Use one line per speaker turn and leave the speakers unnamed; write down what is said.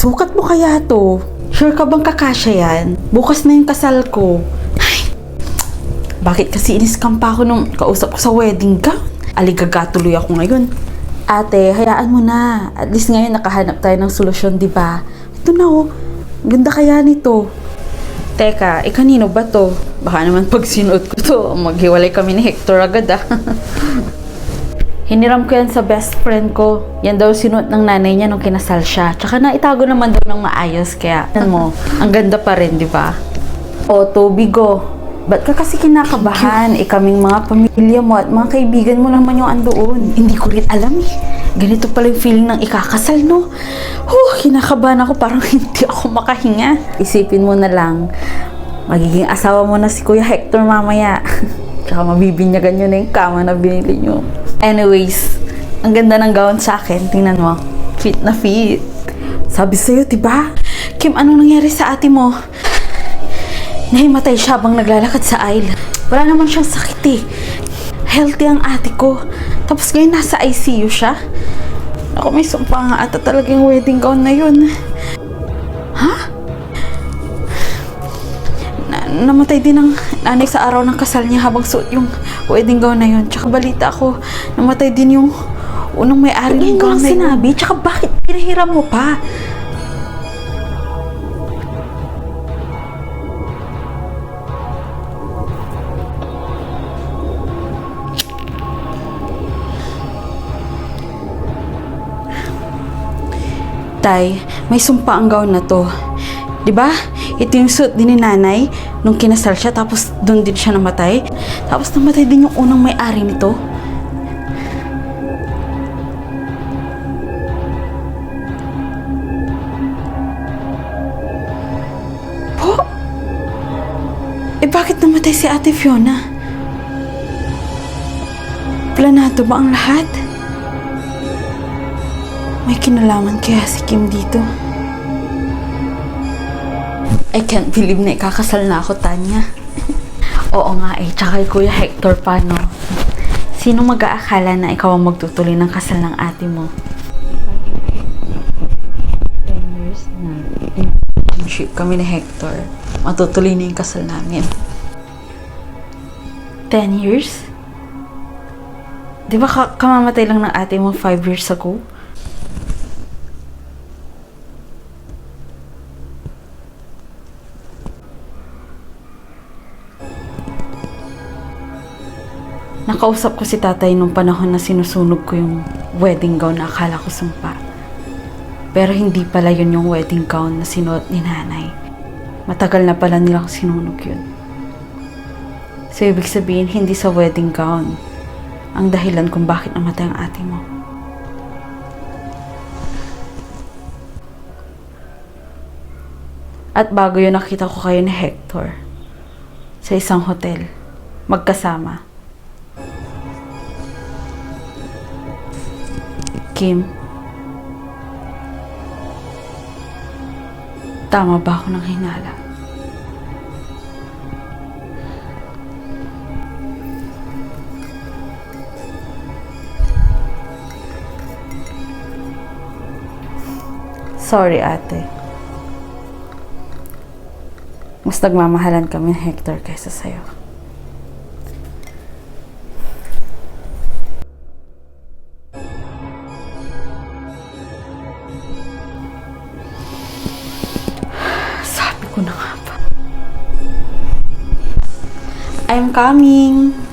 isukat mo kaya to. Sure ka bang kakasya yan? Bukas na yung kasal ko. Ay, bakit kasi iniscam pa ako nung kausap ko sa wedding gown? Aligaga tuloy ako ngayon. Ate, hayaan mo na. At least ngayon nakahanap tayo ng solusyon, di ba? Ito na oh. Ganda kaya nito. Teka, eh kanino ba to? Baka naman pag sinuot ko to, maghiwalay kami ni Hector agad ah. Hiniram ko yan sa best friend ko. Yan daw sinuot ng nanay niya nung kinasal siya. Tsaka naitago naman daw ng maayos. Kaya, yan mo, ang ganda pa rin, di ba? O, Tobigo, ba't ka kasi kinakabahan? Eh, kaming mga pamilya mo at mga kaibigan mo naman yung andoon. Hindi ko rin alam eh. Ganito pala yung feeling ng ikakasal, no? Huh, kinakabahan ako. Parang hindi ako makahinga. Isipin mo na lang, magiging asawa mo na si Kuya Hector mamaya. Tsaka mabibinyagan nyo na yung kama na binili nyo. Anyways, ang ganda ng gown sa akin. Tingnan mo. Fit na fit. Sabi sa'yo, diba? Kim, anong nangyari sa ate mo? Nahimatay siya habang naglalakad sa aisle. Wala naman siyang sakit eh. Healthy ang ate ko. Tapos ngayon nasa ICU siya. Ako, may sumpa nga ata talaga yung wedding gown na yun. Ha? Na- namatay din ang nanay sa araw ng kasal niya habang suot yung wedding gown na yun. Tsaka balita ko, namatay din yung unang may-ari ng gown na yun. sinabi, tsaka bakit pinahiram mo pa? Tay, may sumpa ang gown na to. 'Di ba? Ito yung suit din ni nanay nung kinasal siya tapos doon din siya namatay. Tapos namatay din yung unang may-ari nito. Po? Eh bakit namatay si Ate Fiona? Planado ba ang lahat? May kinalaman kaya si Kim dito. I can't believe na ikakasal na ako, Tanya. Oo nga eh, tsaka kay Kuya Hector pa, no? Sino mag-aakala na ikaw ang magtutuloy ng kasal ng ate mo? 10 years na relationship kami ni Hector. Matutuloy na yung kasal namin. 10 years? Di ba ka- kamamatay lang ng ate mo 5 years ago? Nakausap ko si tatay nung panahon na sinusunog ko yung wedding gown na akala ko sumpa. Pero hindi pala yun yung wedding gown na sinuot ni nanay. Matagal na pala nilang sinunog yun. So, ibig sabihin, hindi sa wedding gown ang dahilan kung bakit namatay ang ate mo. At bago yun nakita ko kayo ni Hector sa isang hotel, magkasama. Kim, tama ba ako ng hinala? Sorry, ate. Mas nagmamahalan kami ni Hector kaysa sa'yo. I'm coming.